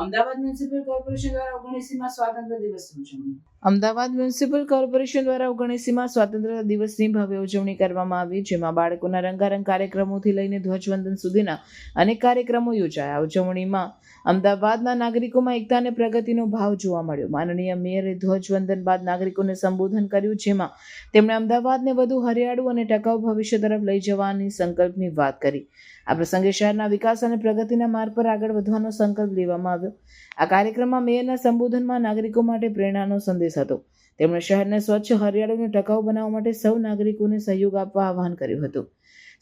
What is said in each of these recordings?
Ahmedabad municipal corporation દ્વારા ઓગણીસીમાં સ્વાતંત્ર્ય દિવસની ઉજવણી. અમદાવાદ મ્યુનિસિપલ કોર્પોરેશન દ્વારા ઓગણીસીમાં સ્વાતંત્ર્ય દિવસની ભવ્ય ઉજવણી કરવામાં આવી, જેમાં બાળકોના રંગારંગ કાર્યક્રમોથી લઈને ધ્વજવંદન સુધીના અનેક કાર્યક્રમો યોજાયા. ઉજવણીમાં અમદાવાદના નાગરિકોમાં એકતા અને પ્રગતિનો ભાવ જોવા મળ્યો. માનનીય મેયરે ધ્વજવંદન બાદ નાગરિકોને સંબોધન કર્યું, જેમાં તેમણે અમદાવાદને વધુ હરિયાળું અને ટકાઉ ભવિષ્ય તરફ લઈ જવાની સંકલ્પની વાત કરી. આ પ્રસંગે શહેરના વિકાસ અને પ્રગતિના માર્ગ પર આગળ વધવાનો સંકલ્પ લેવામાં આવ્યો. આ કાર્યક્રમમાં મેયરના સંબોધનમાં નાગરિકો માટે પ્રેરણાનો સંદેશ હતો. તેમણે શહેરને સ્વચ્છ હરિયાળીને ટકાઉ બનાવવા માટે સૌ નાગરિકોને સહયોગ આપવા આહવાન કર્યું હતું.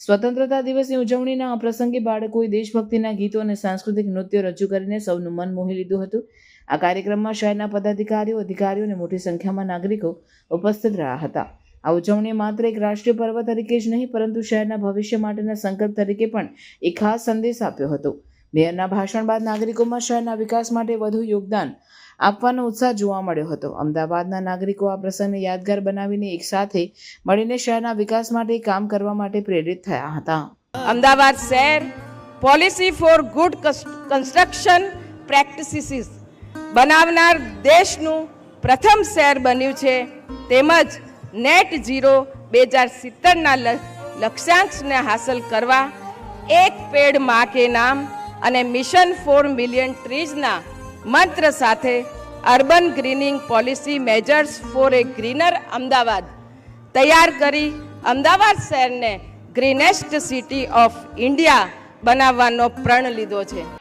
સ્વતંત્રતા દિવસની ઉજવણીના પ્રસંગે બાળકોએ દેશભક્તિના ગીતો અને સાંસ્કૃતિક નૃત્યો રજૂ કરીને સૌનું મન મોહી લીધું હતું. આ કાર્યક્રમમાં શહેરના પદાધિકારીઓ, અધિકારીઓ અને મોટી સંખ્યામાં નાગરિકો ઉપસ્થિત રહ્યા હતા. આ ઉજવણી માત્ર એક રાષ્ટ્રીય પર્વ તરીકે જ નહીં, પરંતુ શહેરના ભવિષ્ય માટેના સંકલ્પ તરીકે પણ એક ખાસ સંદેશ આપ્યો હતો. મેયરના ભાષણ બાદ નાગરિકોમાં શહેરના વિકાસ માટે વધુ યોગદાન આપવાનો ઉત્સાહ જોવા મળ્યો હતો. અમદાવાદના નાગરિકો આ પ્રસંગને યાદગાર બનાવીને એક સાથે મળીને શહેરના વિકાસ માટે કામ કરવા માટે પ્રેરિત થયા હતા. અમદાવાદ શહેર policy for good construction practices બનાવનાર દેશનું પ્રથમ શહેર બન્યું છે. તેમજ નેટ ઝીરો બે હજાર સિત્તેરના લક્ષ્યાંકને હાંસલ કરવા એક પેડમાં કે નામ અને મિશન ફોર મિલિયન ટ્રીઝના મંત્ર સાથે urban greening policy measures for a greener Ahmedabad તૈયાર કરી અમદાવાદ શહેરને ગ્રીનેસ્ટ સિટી ઓફ ઇન્ડિયા બનાવવાનો પ્રણ લીધો છે.